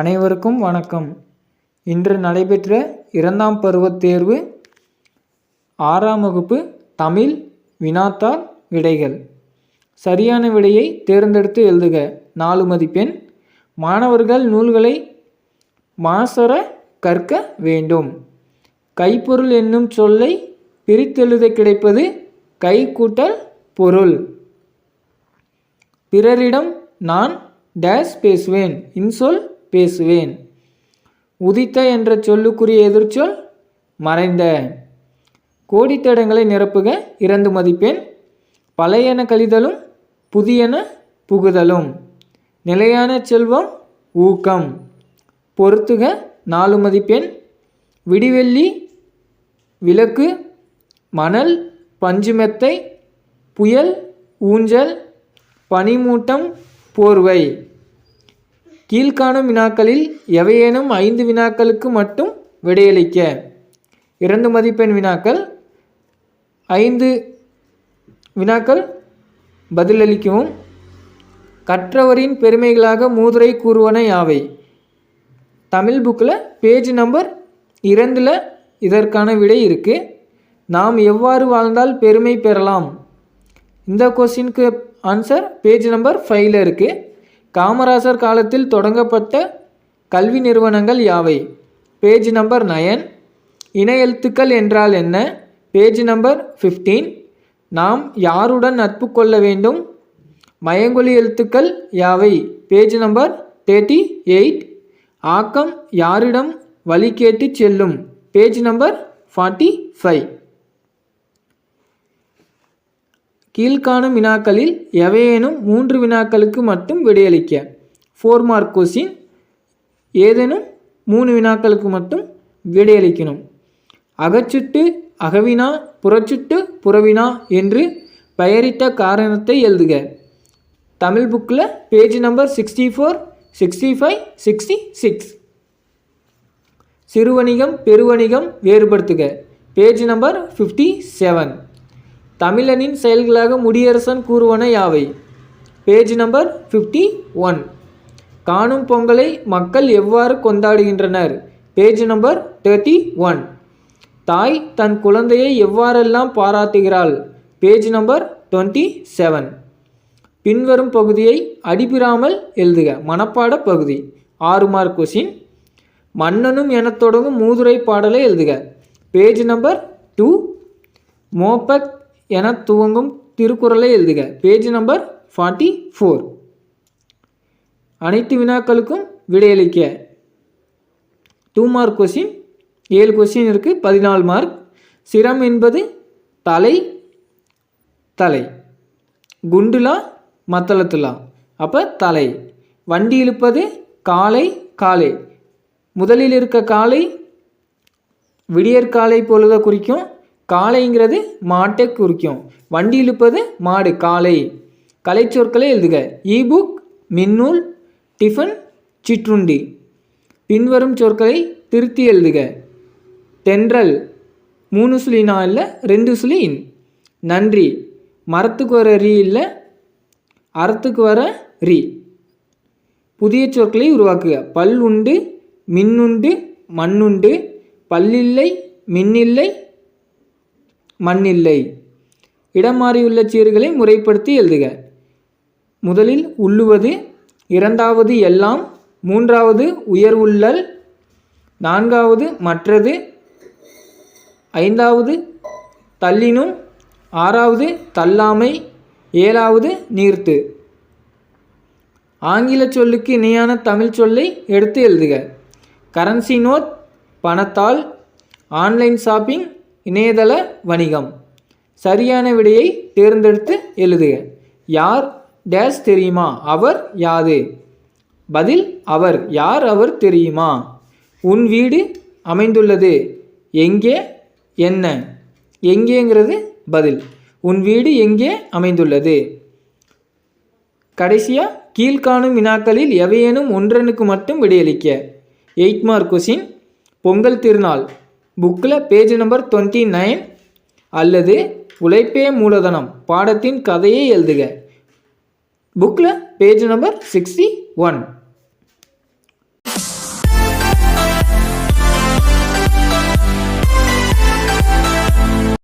அனைவருக்கும் வணக்கம். இன்று நடைபெற்ற இரண்டாம் பருவத் தேர்வு ஆறாம் வகுப்பு தமிழ் வினாத்தாள் விடைகள். சரியான விடையை தேர்ந்தெடுத்து எழுதுக. நாலு மதிப்பெண். மாணவர்கள் நூல்களை மாசர கற்க வேண்டும். கைப்பொருள் என்னும் சொல்லை பிரித்தெழுத கிடைப்பது கை கூட்டல் பொருள். பிறரிடம் நான் டேஸ் பேசுவேன். இன்சொல் பேசுவேன். உதித்த என்ற சொல்லுக்குரிய எதிர்ச்சொல் மறைந்த கோடித்தடங்களை நிரப்புக இரண்டு மதிப்பெண். பழையன கழிதலும் புதியன புகுதலும். நிலையான செல்வம் ஊக்கம். பொறுத்துக நாலு மதிப்பெண். விடிவெள்ளி விளக்கு. மணல் பஞ்சுமெத்தை புயல் ஊஞ்சல். பனிமூட்டம் போர்வை. கீழ்காணும் வினாக்களில் எவையேனும் ஐந்து வினாக்களுக்கு மட்டும் விடையளிக்க. இரண்டு மதிப்பெண் வினாக்கள் ஐந்து வினாக்கள் பதிலளிக்கவும். கற்றவரின் பெருமைகளாக மூதுரை கூறுவன யாவை? தமிழ் புக்கில் பேஜ் நம்பர் இரண்டில் இதற்கான விடை இருக்குது நாம் எவ்வாறு வாழ்ந்தால் பெருமை பெறலாம்? இந்த கொஸ்டினுக்கு ஆன்சர் பேஜ் நம்பர் ஃபைவ்ல இருக்குது காமராசர் காலத்தில் தொடங்கப்பட்ட கல்வி நிறுவனங்கள் யாவை? Page number nine. இன எழுத்துக்கள் என்றால் என்ன? பேஜ் நம்பர் ஃபிஃப்டீன் நாம் யாருடன் நட்பு கொள்ள வேண்டும்? மயங்கொலி எழுத்துக்கள் யாவை? பேஜ் நம்பர் தேர்ட்டி எயிட் ஆக்கம் யாரிடம் வழி கேட்டு செல்லும்? பேஜ் நம்பர் ஃபார்ட்டி ஃபைவ் கீழ்காணும் வினாக்களில் எவையேனும் மூன்று வினாக்களுக்கு மட்டும் விடையளிக்க. ஃபோர் மார்க் கொஸ்டின் ஏதேனும் மூணு வினாக்களுக்கு மட்டும் விடையளிக்கணும். அகச்சுட்டு அகவினா புறச்சுட்டு புறவினா என்று பெயரிட்ட காரணத்தை எழுதுக. தமிழ் புக்கில் page number sixty four sixty five sixty six சிறுவணிகம் பெருவணிகம் வேறுபடுத்துக. பேஜ் நம்பர் ஃபிஃப்டி செவன் தமிழனின் செயல்களாக முடியரசன் கூறுவன யாவை? பேஜ் நம்பர் ஃபிஃப்டி ஒன் காணும் பொங்கலை மக்கள் எவ்வாறு கொண்டாடுகின்றனர்? பேஜ் நம்பர் தேர்ட்டி ஒன் தாய் தன் குழந்தையை எவ்வாறெல்லாம் பாராட்டுகிறாள்? பேஜ் நம்பர் டுவெண்ட்டி செவன் பின்வரும் பகுதியை அடிபிராமல் எழுதுக. மனப்பாட பகுதி. ஆறு மார்க் கொஷின் மன்னனும் எனத் தொடங்கும் மூதுரை பாடலை எழுதுக. பேஜ் நம்பர் டூ மோபக் என துவங்கும் திருக்குறளை எழுதுக. பேஜ் நம்பர் ஃபார்ட்டி ஃபோர் அனைத்து வினாக்களுக்கும் விடையளிக்க. டூ மார்க் கொஸ்டின் ஏழு கொஸ்டின் இருக்குது பதினாலு மார்க் சிரம் என்பது தலை தலை. குண்டுலா மத்தளத்துலா. அப்போ தலை. வண்டி இழுப்பது காலை காலை. முதலில் இருக்க காலை விடியற்காலை பொழுத குறிக்கும். காளைங்கிறது மாட்டை குறிக்கும். வண்டி இழுப்பது மாடு காளை. கலைச்சொற்களை எழுதுக. இபுக் மின்னூல் டிஃபன் சிற்றுண்டி. பின்வரும் சொற்களை திருத்தி எழுதுக. தென்றல் மூணு சுழினா இல்லை ரெண்டு சுழி இன். நன்றி. மரத்துக்கு வர ரீ இல்லை அறத்துக்கு வர ரீ. புதிய சொற்களை உருவாக்குக. பல் உண்டு மின்னுண்டு மண்ணுண்டு பல்லில்லை மின்னில்லை மண்ணில்லை இடம் மாறியுள்ள சீர்களை முறைப்படுத்தி எழுதுக. முதலில் உள்ளுவது இரண்டாவது எல்லாம் மூன்றாவது உயர்வுள்ளல் நான்காவது மற்றது ஐந்தாவது தள்ளினும் ஆறாவது தள்ளாமை ஏழாவது நீர்த்து. ஆங்கில சொல்லுக்கு இணையான தமிழ் சொல்லை எடுத்து எழுதுக. கரன்சி நோட் பணத்தால் ஆன்லைன் ஷாப்பிங் இணையதள வணிகம். சரியான விடையை தேர்ந்தெடுத்து எழுதுக. யார் டேஸ் தெரியுமா? அவர் யாது பதில் அவர். யார் அவர் தெரியுமா? உன் வீடு அமைந்துள்ளது. எங்கே? என்ன? எங்கேங்கிறது பதில். உன் வீடு எங்கே அமைந்துள்ளது? கடைசியாக கீழ்காணும் வினாக்களில் எவையேனும் ஒன்றனுக்கு மட்டும் விடையளிக்க. எயிட் மார்க் கொஷின் பொங்கல் திருநாள். புக்கில் பேஜ் நம்பர் டுவெண்ட்டி நைன் அல்லது உழைப்பே மூலதனம் பாடத்தின் கதையை எழுதுக. புக்கில் பேஜ் நம்பர் சிக்ஸ்டி ஒன்.